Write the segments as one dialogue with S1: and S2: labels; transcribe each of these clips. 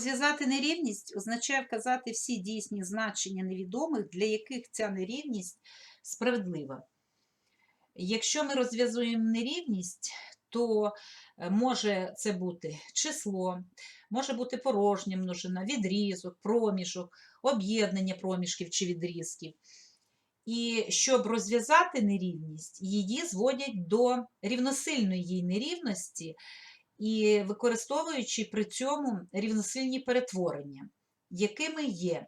S1: Розв'язати нерівність означає вказати всі дійсні значення невідомих, для яких ця нерівність справедлива. Якщо ми розв'язуємо нерівність, то е, може це бути число, може бути порожня множина, відрізок, проміжок, об'єднання проміжків чи відрізків. І щоб розв'язати нерівність, її зводять до рівносильної нерівності, і використовуючи при цьому рівносильні перетворення, якими є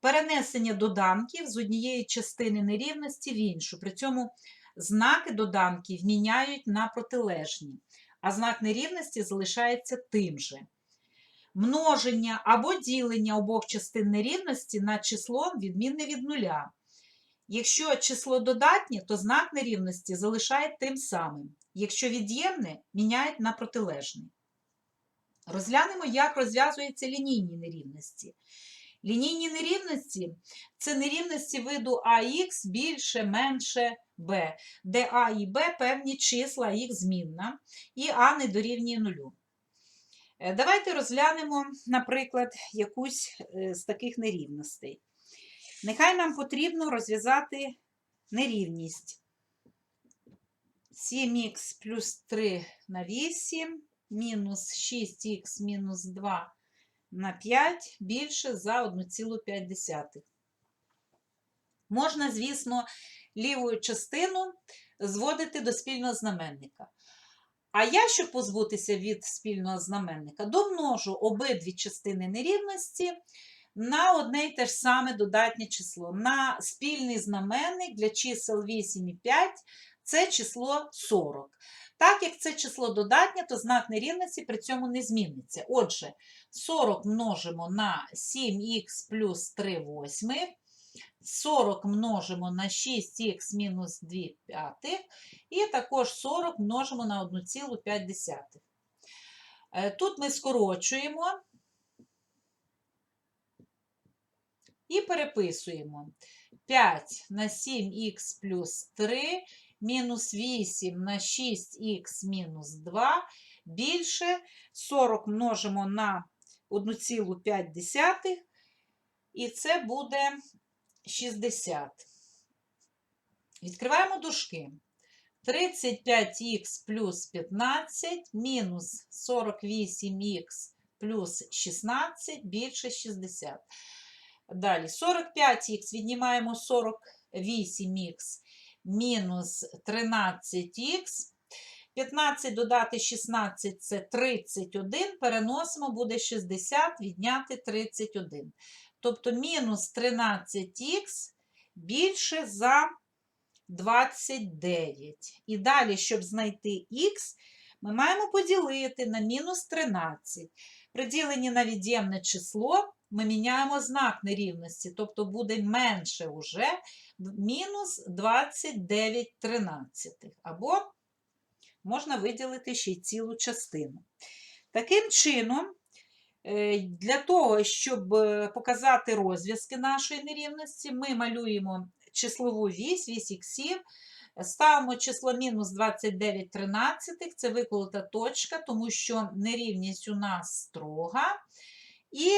S1: перенесення доданків з однієї частини нерівності в іншу. При цьому знаки доданків міняють на протилежні, а знак нерівності залишається тим же. Множення або ділення обох частин нерівності над числом відмінне від нуля. Якщо число додатнє, то знак нерівності залишає тим самим. Якщо від'ємне, міняють на протилежне. Розглянемо, як розв'язуються лінійні нерівності. Лінійні нерівності це нерівності виду АХ більше, менше Б, де А і Б певні числа, їх змінна, і А не дорівнює нулю. Е, Давайте розглянемо, наприклад, якусь е, з таких нерівностей. Нехай нам потрібно розв'язати нерівність. 7х плюс 3 на 8, мінус 6х мінус 2 на 5 більше за 1,5. Можна, звісно, ліву частину зводити до спільного знаменника. А я, щоб позбутися від спільного знаменника, домножу обидві частини нерівності на одне й те ж саме додатнє число. На спільний знаменник для чисел 8 і 5 це число 40. Так як це число додатнє, то знак нерівності при цьому не зміниться. Отже, 40 множимо на 7х плюс 3 восьмих, 40 множимо на 6х мінус 2 п'ятих, і також 40 множимо на 1,5. Е, Тут ми скорочуємо і переписуємо 5 на 7х плюс 3 мінус 8 на 6х мінус 2 більше 40 множимо на 1,5, і це буде 60. Відкриваємо дужки. 35х плюс 15 мінус 48х плюс 16 більше 60. Далі 45х віднімаємо 48х мінус 13х. 15 додати 16 це 31. Переносимо, буде 60, відняти 31. Тобто мінус 13х більше за 29. І далі, щоб знайти х, ми маємо поділити на мінус 13. При діленні на від'ємне число ми міняємо знак нерівності, тобто буде менше уже мінус 29 тринадцятих. Або можна виділити ще й цілу частину. Таким чином, е, для того, щоб е, показати розв'язки нашої нерівності, ми малюємо числову вісь, вісь іксів, ставимо число мінус 29 тринадцятих, це виколота точка, тому що нерівність у нас строга. І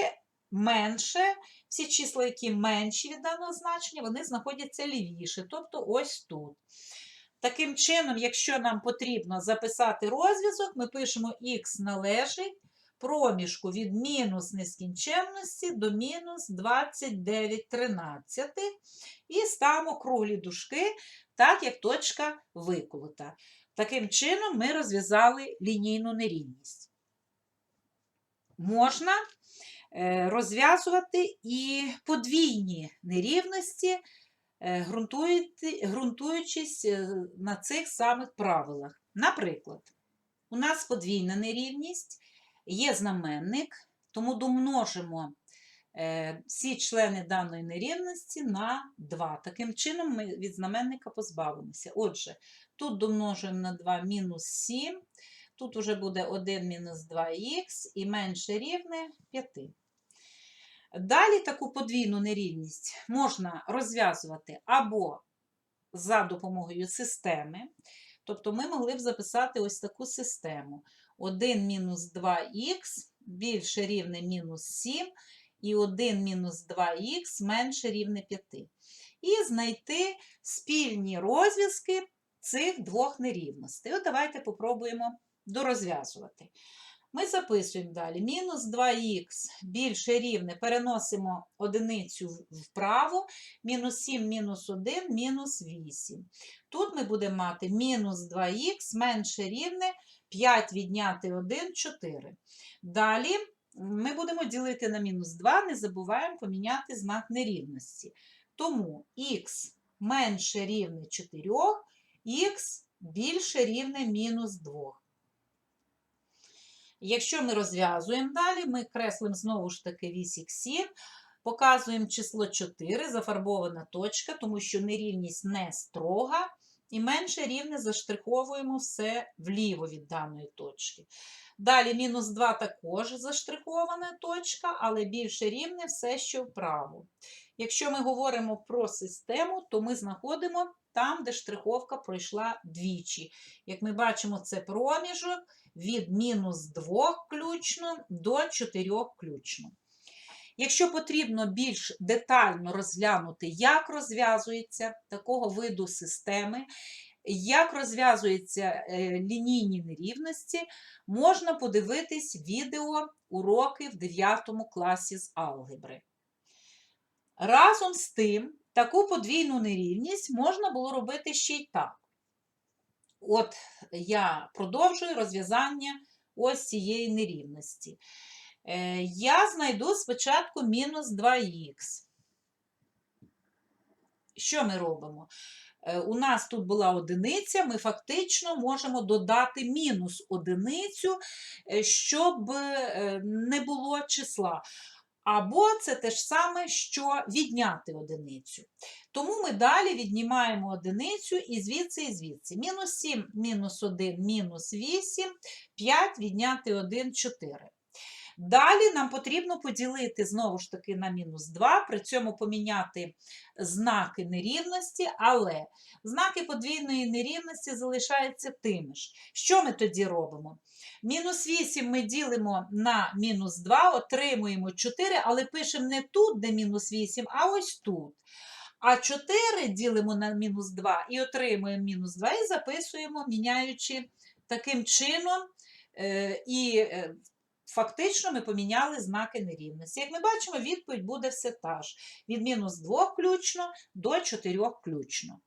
S1: менше, всі числа, які менші від даного значення, вони знаходяться лівіше, тобто ось тут. Таким чином, якщо нам потрібно записати розв'язок, ми пишемо х належить проміжку від мінус нескінченності до мінус 29 тринадцятих і ставимо круглі дужки, так як точка виколота. Таким чином, ми розв'язали лінійну нерівність. Можна розв'язувати і подвійні нерівності, е, ґрунтуючись е, на цих самих правилах. Наприклад, у нас подвійна нерівність, є знаменник, тому домножимо е, всі члени даної нерівності на 2. Таким чином ми від знаменника позбавимося. Отже, тут домножуємо на 2 мінус 7, тут вже буде 1 мінус 2х і менше рівне 5. Далі таку подвійну нерівність можна розв'язувати або за допомогою системи. Тобто ми могли б записати ось таку систему. 1 мінус 2х більше рівне мінус 7 і 1 мінус 2х менше рівне 5. І знайти спільні розв'язки цих двох нерівностей. От давайте попробуємо дорозв'язувати. Ми записуємо далі. Мінус 2х більше рівне, переносимо одиницю вправо, мінус 7, мінус 1, мінус 8. Тут ми будемо мати мінус 2х менше рівне 5 відняти 1, 4. Далі ми будемо ділити на мінус 2, не забуваємо поміняти знак нерівності. Тому х менше рівне 4, х більше рівне мінус 2. Якщо ми розв'язуємо далі, ми креслимо знову ж таки вісь іксів, показуємо число 4, зафарбована точка, тому що нерівність не строга, і менше рівне заштриховуємо все вліво від даної точки. Далі мінус 2 також заштрихована точка, але більше рівне все, що вправо. Якщо ми говоримо про систему, то ми знаходимо там, де штриховка пройшла двічі. Як ми бачимо, це проміжок від мінус 2 включно до 4 включно. Якщо потрібно більш детально розглянути, як розв'язується такого виду системи, як розв'язуються е, лінійні нерівності, можна подивитись відео уроки в 9 класі з алгебри. Разом з тим, таку подвійну нерівність можна було робити ще й так. От я продовжую розв'язання ось цієї нерівності. Е, Я знайду спочатку мінус 2х. Що ми робимо? Е, У нас тут була одиниця, ми фактично можемо додати мінус одиницю, е, щоб не було числа. Або це те ж саме, що відняти одиницю. Тому ми далі віднімаємо одиницю і звідси, і звідси. Мінус 7, мінус 1, мінус 8, 5 відняти 1, 4. Далі нам потрібно поділити знову ж таки на мінус 2, при цьому поміняти знаки нерівності, але знаки подвійної нерівності залишаються тими ж. Що ми тоді робимо? Мінус 8 ми ділимо на мінус 2, отримуємо 4, але пишемо не тут, де мінус 8, а ось тут. А 4 ділимо на мінус 2 і отримуємо мінус 2 і записуємо, міняючи таким чином. е, І е, фактично ми поміняли знаки нерівності. Як ми бачимо, відповідь буде все та ж. Від мінус 2 включно до 4 включно.